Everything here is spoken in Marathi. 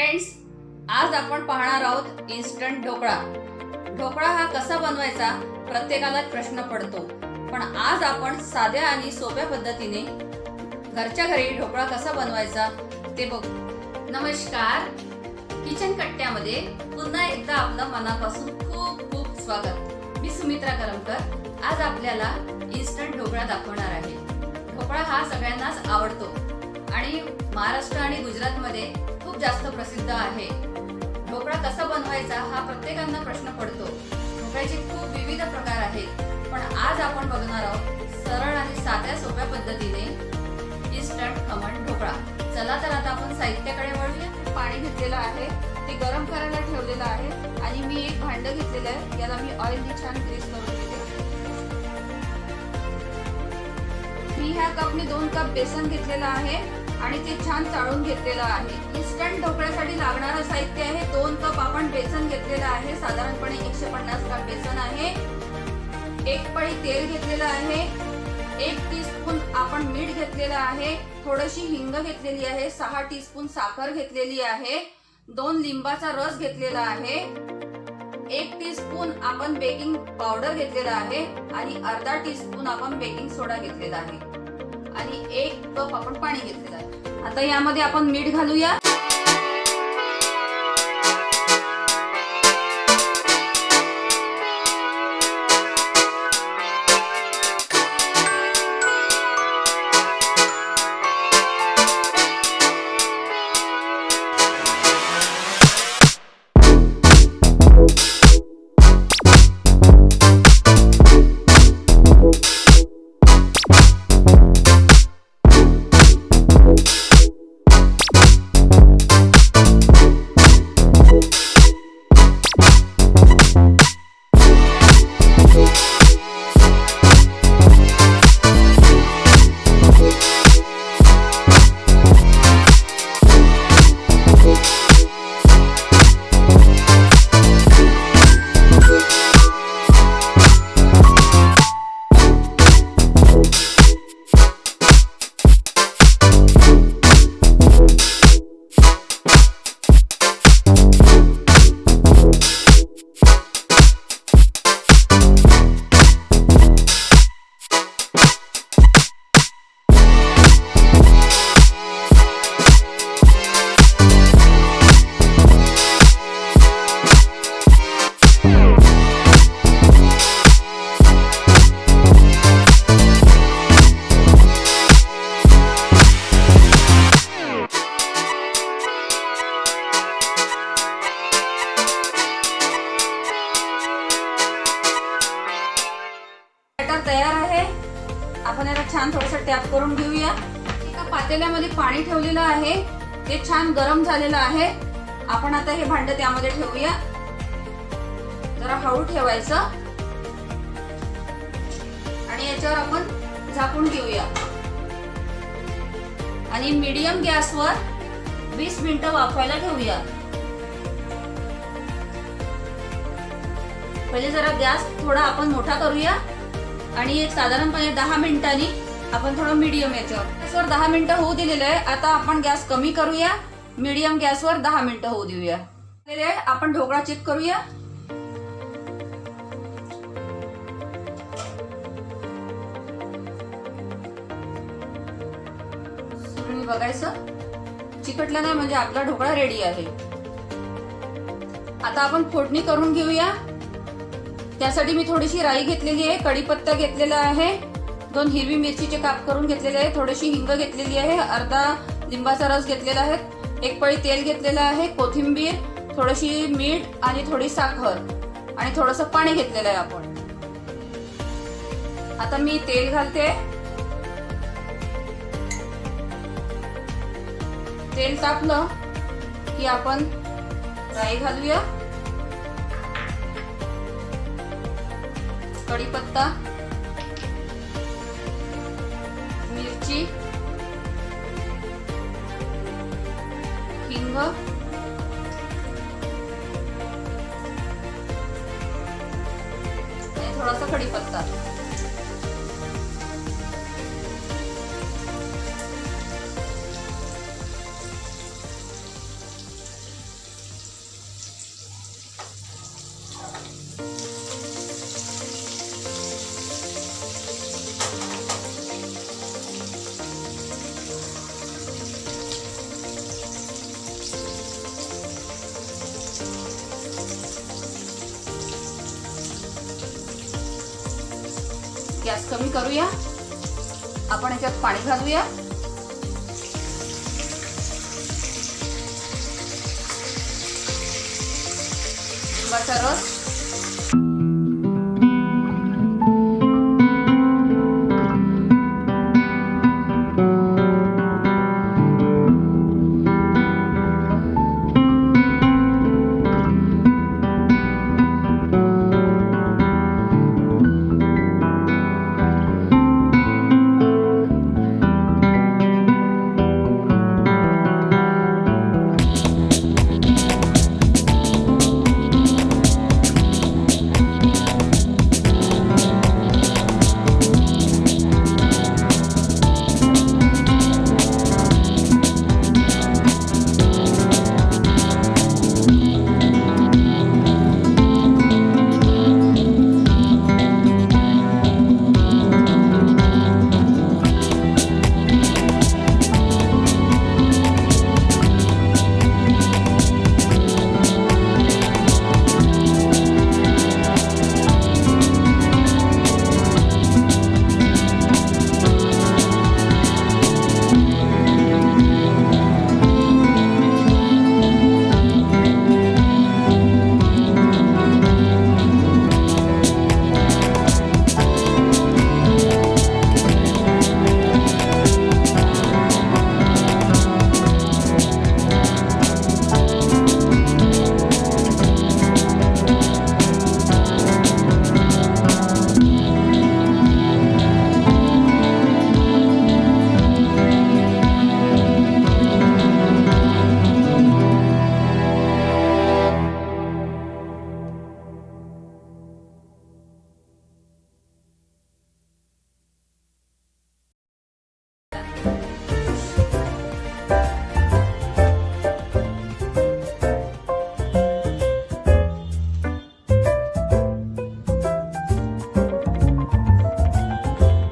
फ्रेंड्स आज आपण पाहणार आहोत इन्स्टंट ढोकळा. ढोकळा हा कसा बनवायचा? प्रत्येकालाच प्रश्न पडतो. पण आज आपण साध्या आणि सोप्या पद्धतीने घरच्या घरी ढोकळा कसा बनवायचा ते बघू. नमस्कार. किचन कट्ट्यामध्ये पुन्हा एकदा आपलं मनापासून खूप खूप स्वागत. मी सुमित्रा करमकर. आज आपल्याला इन्स्टंट ढोकळा दाखवणार आहे. ढोकळा हा सगळ्यांनाच आवडतो. आणि महाराष्ट्र आणि गुजरातमध्ये खूप जास्त प्रसिद्ध आहे. ढोकळा कसा बनवायचा हा प्रत्येकांना प्रश्न पडतो. ढोकळ्याचे खूप विविध प्रकार आहेत. पण आज आपण बघणार आहोत सरळ आणि साध्या सोप्या पद्धतीने इन्स्टंट खमण ढोकळा. चला तर आता आपण साहित्याकडे वळूया. पाणी घेतलेलं आहे. ते गरम करायला ठेवलेलं आहे. आणि मी एक भांड घेतलेलं आहे. याला मी ऑइलनी छान ग्रीस करून घेते. मी ह्या कपने दोन कप बेसन घेतलेलं आहे. आणि ते छान चाळून घेतलेलं आहे. इन्स्टंट ढोकळ्यासाठी लागणारं साहित्य आहे. दोन कप आपण बेसन घेतलेलं आहे. साधारणपणे एकशे पन्नास ग्राम बेसन आहे. एक पळी तेल घेतलेलं आहे. एक टीस्पून आपण मीठ घेतलेलं आहे. थोडीशी हिंग घेतलेली आहे. सहा टीस्पून साखर घेतलेली आहे. दोन लिंबाचा रस घेतलेला आहे. एक टीस्पून आपण बेकिंग पावडर घेतलेला आहे. आणि अर्धा टीस्पून आपण बेकिंग सोडा घेतलेला आहे. आणि एक कप आपण पाणी घेतलेलं आहे. आता यामध्ये आपण मीठ घालूया. बॅटर तयार आहे. आपण याला छान थोडस टॅप करून घेऊया. एका पातेल्यामध्ये पाणी ठेवलेलं आहे. ते छान गरम झालेलं आहे. आपण आता हे भांड त्यामध्ये ठेवूया. जरा हळू ठेवायचं. आणि याच्यावर आपण झाकून घेऊया. आणि मीडियम गॅसवर वीस मिनिटं वाफवायला ठेवूया पहिले जरा गॅस थोडा आपण मोठा करूया. आणि एक साधारणपणे दहा मिनिटांनी आपण थोडं मीडियम याच्यावर. गॅसवर दहा मिनिटं होऊ दिलेलं आहे आता आपण गॅस कमी करूया. मीडियम गॅसवर दहा मिनिटं होऊ देऊया. आपण ढोकळा चेक करूया. बघायचं चिकटलं नाही म्हणजे आपला ढोकळा रेडी आहे. आता आपण फोडणी करून घेऊया. त्यासाठी मी थोडीशी राई घेतलेली आहे कढीपत्ता घेतलेला आहे दोन हिरवी मिरचीचे काप करून घेतलेले आहे थोडीशी हिंग घेतलेली आहे अर्धा लिंबाचा रस घेतलेला आहे एक पळी तेल घेतलेलं आहे कोथिंबीर थोडीशी मीठ आणि थोडी साखर आणि थोडंसं पाणी घेतलेलं आहे आपण. आता मी तेल घालते. तेल तापलं की आपण राई घालूया. कढीपत्ता मिरची हिंग थोडासा कढीपत्ता. गॅस कमी करूया. आपण याच्यात पाणी घालूया. लिंबाचा रस.